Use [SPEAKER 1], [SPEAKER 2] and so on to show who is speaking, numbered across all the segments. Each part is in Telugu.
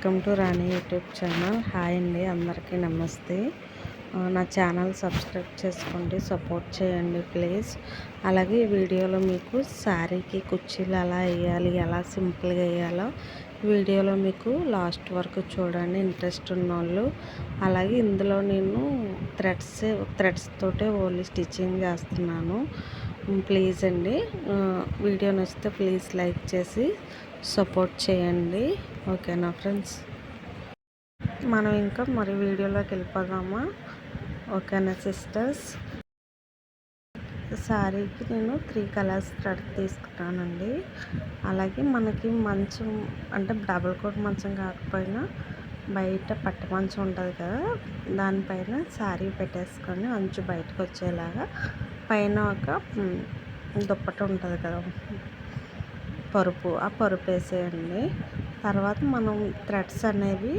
[SPEAKER 1] Welcome to Rani YouTube channel. Hi అండి అందరికీ నమస్తే. నా ఛానల్ సబ్స్క్రైబ్ చేసుకోండి సపోర్ట్ చేయండి ప్లీజ్. అలాగే ఈ వీడియోలో మీకు శారీకి కుర్చీలు ఎలా వేయాలి ఎలా సింపుల్గా వేయాలో వీడియోలో మీకు లాస్ట్ వరకు చూడండి ఇంట్రెస్ట్ ఉన్నోళ్ళు. అలాగే ఇందులో నేను థ్రెడ్స్ థ్రెడ్స్ తోటే ఓన్లీ స్టిచ్చింగ్ చేస్తున్నాను. ప్లీజ్ అండి. వీడియో నచ్చితే ప్లీజ్ లైక్ చేసి సపోర్ట్ చేయండి. ఓకేనా ఫ్రెండ్స్? మనం ఇంకా మరి వీడియోలోకి వెళ్ళిపోదామా? ఓకేనా సిస్టర్స్? శారీకి నేను త్రీ కలర్స్ థ్రెడ్ తీసుకున్నానండి. అలాగే మనకి మంచం అంటే డబుల్ కోట్ మంచం కాకపోయినా బయట పట్టు మంచం ఉంటుంది కదా దానిపైన శారీ పెట్టేసుకొని అంచు బయటకు వచ్చేలాగా పైన ఒక దుప్పట ఉంటుంది కదా. పరుపు ఆ పరుపు వేసేయండి. తర్వాత మనం థ్రెడ్స్ అనేవి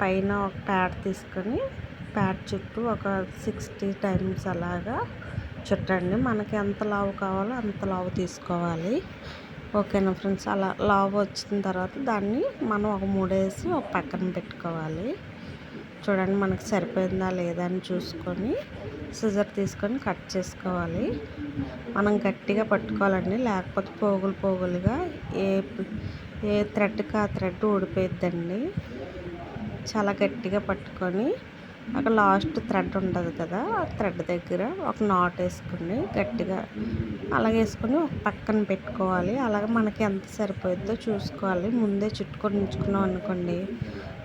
[SPEAKER 1] పైన ఒక ప్యాడ్ తీసుకొని ప్యాడ్ చుట్టూ ఒక సిక్స్టీ టైమ్స్ అలాగా చుట్టండి. మనకి ఎంత లావు కావాలో అంత లావు తీసుకోవాలి. ఓకేనా ఫ్రెండ్స్? అలా లావు వచ్చిన తర్వాత దాన్ని మనం ఒక మూడేసి ఒక పక్కన పెట్టుకోవాలి. చూడండి మనకు సరిపోయిందా లేదా అని చూసుకొని సిజర్ తీసుకొని కట్ చేసుకోవాలి. మనం గట్టిగా పట్టుకోవాలండి. లేకపోతే పోగులు పోగులుగా ఏ ఏ థ్రెడ్కి ఆ థ్రెడ్ ఊడిపోయిద్దండి. చాలా గట్టిగా పట్టుకొని అక్కడ లాస్ట్ థ్రెడ్ ఉంటుంది కదా ఆ థ్రెడ్ దగ్గర ఒక నాట్ వేసుకుని గట్టిగా అలాగే వేసుకొని ఒక పక్కన పెట్టుకోవాలి. అలాగే మనకి ఎంత సరిపోయిద్దో చూసుకోవాలి. ముందే చుట్టుకొని ఉంచుకున్నాం అనుకోండి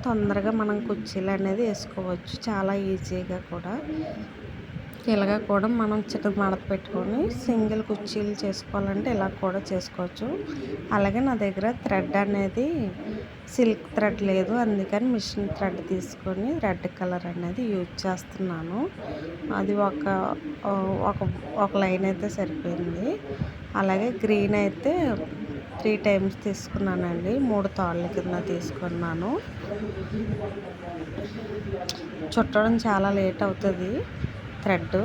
[SPEAKER 1] తొందరగా మనం కుర్చీలు అనేది వేసుకోవచ్చు. చాలా ఈజీగా కూడా. ఇలాగ కూడా మనం చికెన్ మడత పెట్టుకొని సింగిల్ కుర్చీలు చేసుకోవాలంటే ఇలా కూడా చేసుకోవచ్చు. అలాగే నా దగ్గర థ్రెడ్ అనేది సిల్క్ థ్రెడ్ లేదు. అందుకని మిషన్ థ్రెడ్ తీసుకొని రెడ్ కలర్ అనేది యూజ్ చేస్తున్నాను. అది ఒక ఒక ఒక లైన్ అయితే సరిపోయింది. అలాగే గ్రీన్ అయితే త్రీ టైమ్స్ తీసుకున్నానండి. మూడు తాళ్ళ కింద తీసుకున్నాను. చుట్టడం చాలా లేట్ అవుతుంది. థ్రెడ్.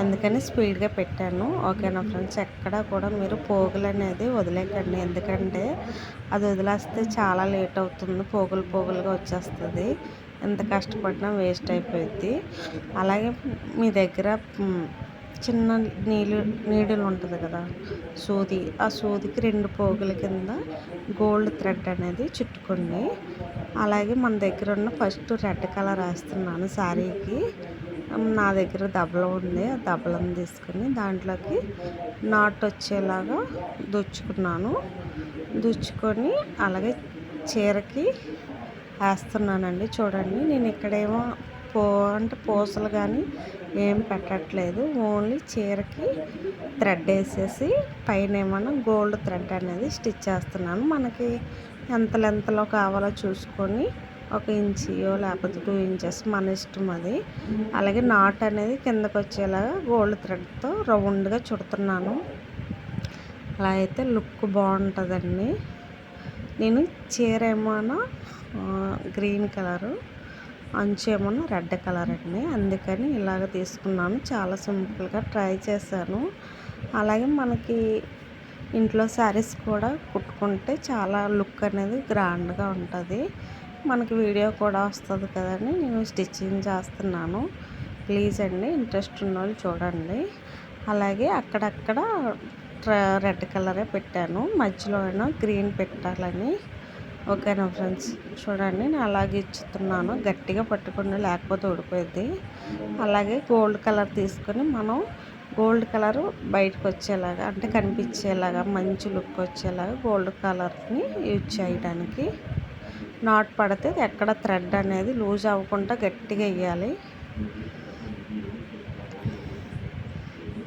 [SPEAKER 1] అందుకని స్పీడ్గా పెట్టాను. ఓకేనా ఫ్రెండ్స్ ఎక్కడ కూడా మీరు పోగులు అనేది వదిలేకండి. ఎందుకంటే అది వదిలేస్తే చాలా లేట్ అవుతుంది. పోగులు పోగులుగా వచ్చేస్తుంది. ఎంత కష్టపడినా వేస్ట్ అయిపోయింది అలాగే మీ దగ్గర చిన్న నీళ్ళు నీడలు ఉంటుంది కదా సూది. ఆ సూదికి రెండు పోగుల కింద గోల్డ్ థ్రెడ్ అనేది చుట్టుకోండి అలాగే మన దగ్గర ఉన్న ఫస్ట్ రెడ్ కలర్ వేస్తున్నాను శారీకి. నా దగ్గర దబలం ఉంది. ఆ దబలం తీసుకుని దాంట్లోకి నాట్ వచ్చేలాగా దుచ్చుకున్నాను. దుచ్చుకొని అలాగే చీరకి వేస్తున్నానండి. చూడండి నేను ఇక్కడేమో పో అంటే పూసలు కానీ ఏం పెట్టట్లేదు. ఓన్లీ చీరకి థ్రెడ్ వేసేసి పైన ఏమన్నా గోల్డ్ థ్రెడ్ అనేది స్టిచ్ చేస్తున్నాను. మనకి ఎంత లెంత్లో కావాలో చూసుకొని ఒక ఇంచియో లేకపోతే టూ ఇంచెస్ మన ఇష్టం అది. అలాగే నాట్ అనేది కిందకు వచ్చేలాగా గోల్డ్ థ్రెడ్తో రౌండ్గా చుడుతున్నాను. అలా అయితే లుక్ బాగుంటుందండి. నేను చీర ఏమైనా గ్రీన్ కలరు అంచు ఏమైనా రెడ్ కలర్ అండి. అందుకని ఇలాగ తీసుకున్నాను. చాలా సింపుల్గా ట్రై చేశాను. అలాగే మనకి ఇంట్లో శారీస్ కూడా కుట్టుకుంటే చాలా లుక్ అనేది గ్రాండ్గా ఉంటుంది. మనకి వీడియో కూడా వస్తుంది కదండి. నేను స్టిచ్చింగ్ చేస్తున్నాను. ప్లీజ్ అండి ఇంట్రెస్ట్ ఉన్నోళ్ళు చూడండి. అలాగే అక్కడక్కడ రెడ్ కలరే పెట్టాను. మధ్యలో అయినా గ్రీన్ పెట్టాలని. ఓకేనా ఫ్రెండ్స్ చూడండి నేను అలాగే ఇచ్చుతున్నాను. గట్టిగా పట్టుకుని లేకపోతే ఊడిపోయింది అలాగే గోల్డ్ కలర్ తీసుకొని మనం గోల్డ్ కలర్ బయటకు వచ్చేలాగా అంటే కనిపించేలాగా మంచి లుక్ వచ్చేలాగా గోల్డ్ కలర్ని యూజ్ చేయడానికి. నాట్ పడితే ఎక్కడ థ్రెడ్ అనేది లూజ్ అవ్వకుండా గట్టిగా వేయాలి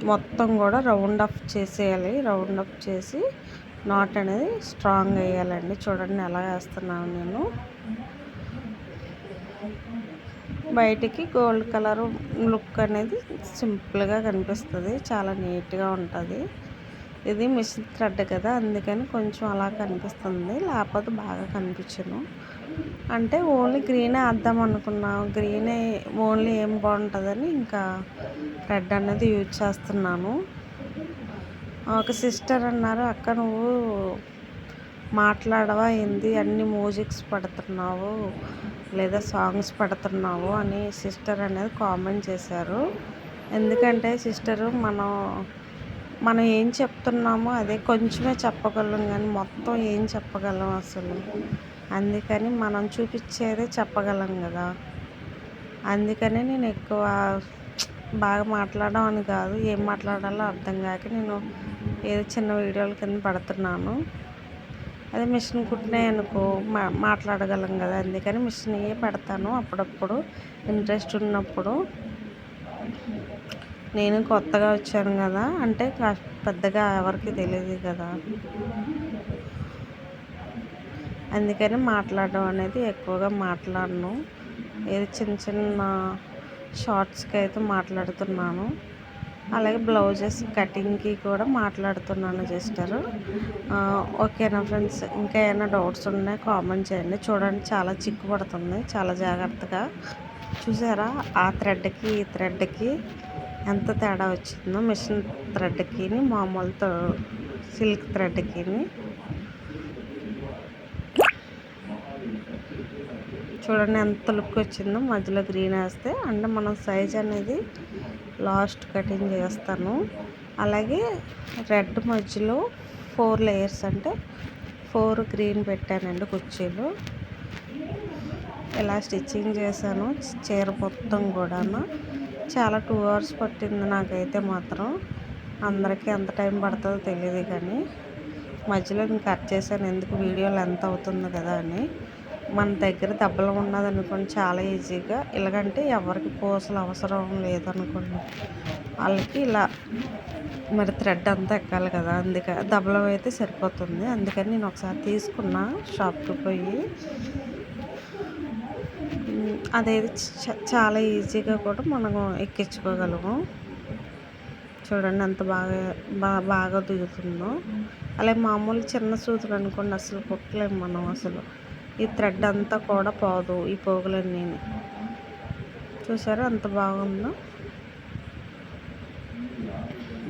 [SPEAKER 1] మొత్తం కూడా రౌండ్ అప్ చేసేయాలి. రౌండ్ అప్ చేసి నాట్ అనేది స్ట్రాంగ్ వేయాలండి చూడండి ఎలా వేస్తున్నాను నేను. బయటికి గోల్డ్ కలర్ లుక్ అనేది సింపుల్గా కనిపిస్తుంది. చాలా నీట్గా ఉంటుంది. ఇది మిషన్ థ్రెడ్ కదా అందుకని కొంచెం అలా కనిపిస్తుంది. లేకపోతే బాగా కనిపించను అంటే ఓన్లీ గ్రీనే అద్దాం అనుకున్నాం. గ్రీనే ఓన్లీ ఏం బాగుంటుందని ఇంకా రెడ్ అనేది యూజ్ చేస్తున్నాను. ఒక సిస్టర్ అన్నారు అక్క నువ్వు మాట్లాడవా ఏంది? అన్ని మ్యూజిక్స్ పెడుతున్నావు లేదా సాంగ్స్ పెడుతున్నావు అని సిస్టర్ అనేది కామెంట్ చేశారు. ఎందుకంటే సిస్టరు మనం మనం ఏం చెప్తున్నామో అదే కొంచెమే చెప్పగలం కానీ మొత్తం ఏం చెప్పగలం అసలు. అందుకని మనం చూపించేదే చెప్పగలం కదా. అందుకనే నేను ఎక్కువ బాగా మాట్లాడడం అని కాదు ఏం మాట్లాడాలో అర్థం కాక నేను ఏదో చిన్న వీడియోల కింద పడుతున్నాను. అదే మిషన్ కుట్టినాయి అనుకో మా మాట్లాడగలం కదా అందుకని మిషన్ పెడతాను అప్పుడప్పుడు. ఇంట్రెస్ట్ ఉన్నప్పుడు. నేను కొత్తగా వచ్చాను కదా అంటే పెద్దగా ఎవరికి తెలియదు కదా. అందుకని మాట్లాడడం అనేది ఎక్కువగా మాట్లాడను. ఏది చిన్న చిన్న షార్ట్స్కి అయితే మాట్లాడుతున్నాను. అలాగే బ్లౌజెస్ కటింగ్కి కూడా మాట్లాడుతున్నాను సిస్టర్. ఓకేనా ఫ్రెండ్స్? ఇంకా ఏమైనా డౌట్స్ ఉన్నాయి కామెంట్ చేయండి. చూడండి చాలా చిక్కు పడుతుంది చాలా జాగ్రత్తగా. చూసారా? ఆ థ్రెడ్కి ఈ థ్రెడ్కి ఎంత తేడా వచ్చిందో. మిషన్ థ్రెడ్కి మామూలు సిల్క్ థ్రెడ్కి చూడండి ఎంత లుక్ వచ్చిందో. మధ్యలో గ్రీన్ వేస్తే అంటే మనం సైజ్ అనేది లాస్ట్ కటింగ్ చేస్తాను. అలాగే రెడ్ మధ్యలో ఫోర్ లేయర్స్ అంటే ఫోర్ గ్రీన్ పెట్టానండి కుర్చీలు. ఇలా స్టిచ్చింగ్ చేశాను చీర మొత్తం కూడా చాలా టూ అవర్స్ పట్టింది నాకైతే మాత్రం. అందరికీ ఎంత టైం పడుతుందో తెలియదు కానీ మధ్యలో నేను కట్ చేశాను ఎందుకు వీడియో లెంత్ అవుతుంది కదా అని. మన దగ్గర దెబ్బలు ఉన్నదనుకోండి చాలా ఈజీగా. ఇలాగంటే ఎవరికి పూసలు అవసరం లేదనుకోండి. వాళ్ళకి ఇలా మరి థ్రెడ్ అంతా ఎక్కాలి కదా. అందుకే దెబ్బలు అయితే సరిపోతుంది. అందుకని నేను ఒకసారి తీసుకున్నా షాప్కి పోయి. అదేది చాలా ఈజీగా కూడా మనం ఎక్కించుకోగలము. చూడండి ఎంత బాగా బాగా బాగా దిగుతుందో. అలాగే మామూలు చిన్న సూతులు అనుకోండి అసలు కుట్టలేము మనం అసలు. ఈ థ్రెడ్ అంతా కూడా పోదు ఈ పోగులన్నీ చూసారా అంత బాగుందో?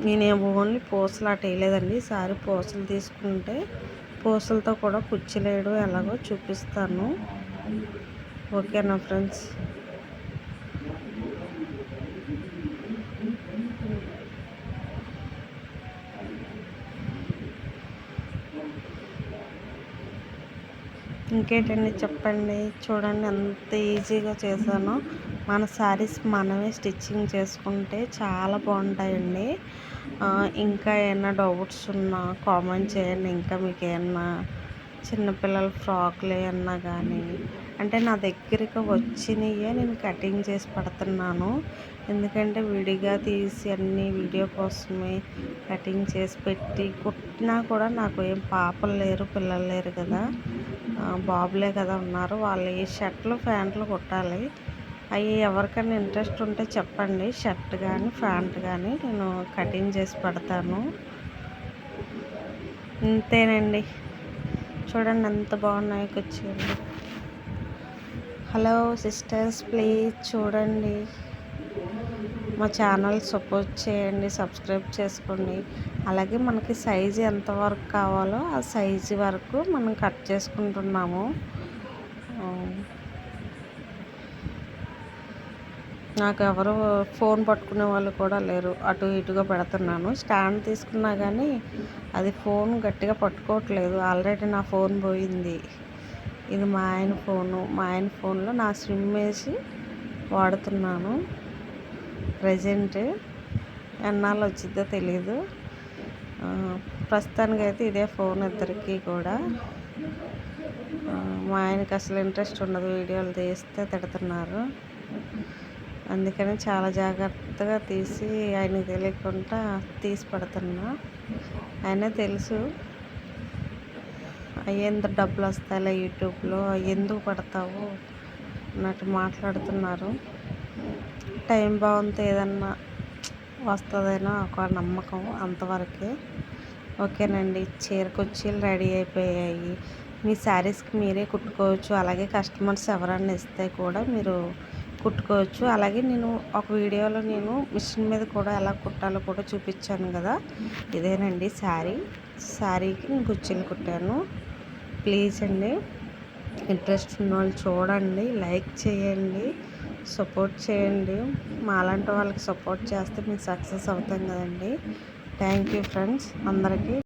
[SPEAKER 1] నేను ఓన్లీ పూసలు అటు వేయలేదండి. ఈసారి పూసలు తీసుకుంటే పూసలతో కూడా కుచ్చిలేయడం ఎలాగో చూపిస్తాను. ఓకేనా ఫ్రెండ్స్? ఇంకేంటండి చెప్పండి? చూడండి ఎంత ఈజీగా చేశానో. మన శారీస్ మనమే స్టిచ్చింగ్ చేసుకుంటే చాలా బాగుంటాయండి. ఇంకా ఏమైనా డౌట్స్ ఉన్నా కామెంట్ చేయండి. ఇంకా మీకు ఏమన్నా చిన్నపిల్లల ఫ్రాక్లు ఏమన్నా కానీ అంటే నా దగ్గరికి వచ్చినయే నేను కటింగ్ చేసి పెడుతున్నాను. ఎందుకంటే విడిగా తీసి అన్ని వీడియో కోసమే కటింగ్ చేసి పెట్టి కుట్టినా కూడా నాకు ఏం పాపలు లేరు పిల్లలు లేరు కదా. బాబులే కదా ఉన్నారు. వాళ్ళు ఈ షర్ట్లు ప్యాంట్లు కుట్టాలి. అవి ఎవరికైనా ఇంట్రెస్ట్ ఉంటే చెప్పండి. షర్ట్ కానీ ప్యాంట్ కానీ నేను కటింగ్ చేసి పెడతాను. అంతేనండి చూడండి ఎంత బాగున్నాయి కుర్చీలు. హలో సిస్టర్స్ ప్లీజ్ చూడండి. మా ఛానల్ సపోర్ట్ చేయండి సబ్స్క్రైబ్ చేసుకోండి. అలాగే మనకి సైజు ఎంతవరకు కావాలో ఆ సైజు వరకు మనం కట్ చేసుకుంటున్నాము. నాకు ఎవరు ఫోన్ పట్టుకునే వాళ్ళు కూడా లేరు. అటు ఇటుగా పెడుతున్నాను. స్టాండ్ తీసుకున్నా కానీ అది ఫోన్ గట్టిగా పట్టుకోవట్లేదు. ఆల్రెడీ నా ఫోన్ పోయింది. ఇది మా ఆయన ఫోను. మా ఆయన ఫోన్లో నా సిమ్ వేసి వాడుతున్నాను. ప్రజెంట్ ఎన్నాళ్ళు వచ్చిద్దో తెలీదు. ప్రస్తుతానికి అయితే ఇదే ఫోన్ ఇద్దరికి కూడా. మా ఆయనకి అసలు ఇంట్రెస్ట్ ఉండదు వీడియోలు తీస్తే తిడుతున్నారు. అందుకని చాలా జాగ్రత్తగా తీసి ఆయనకి తెలియకుండా తీసి పెడుతున్నా. ఆయనే తెలుసు. ఎంత డబ్బులు వస్తాయిలే యూట్యూబ్లో ఎందుకు పడతావు అన్నట్టు మాట్లాడుతున్నారు. టైం బాగుంది ఏదన్నా వస్తుందని ఒక నమ్మకం అంతవరకే. ఓకేనండి చీర కుర్చీలు రెడీ అయిపోయాయి. మీ శారీస్కి మీరే కుట్టుకోవచ్చు. అలాగే కస్టమర్స్ ఎవరన్నా ఇస్తే కూడా మీరు కుట్టుకోవచ్చు. అలాగే నేను ఒక వీడియోలో నేను మిషన్ మీద కూడా ఎలా కుట్టాలో కూడా చూపించాను కదా. ఇదేనండి శారీ. శారీకి నేను కుర్చీలు కుట్టాను. ప్లీజ్ అండి ఇంట్రెస్ట్ ఉన్న వాళ్ళు చూడండి లైక్ చేయండి. సపోర్ట్ చేయండి. మాలాంటి వాళ్ళకి సపోర్ట్ చేస్తే మేము సక్సెస్ అవుతాం కదండి. Thank you friends. అందరికీ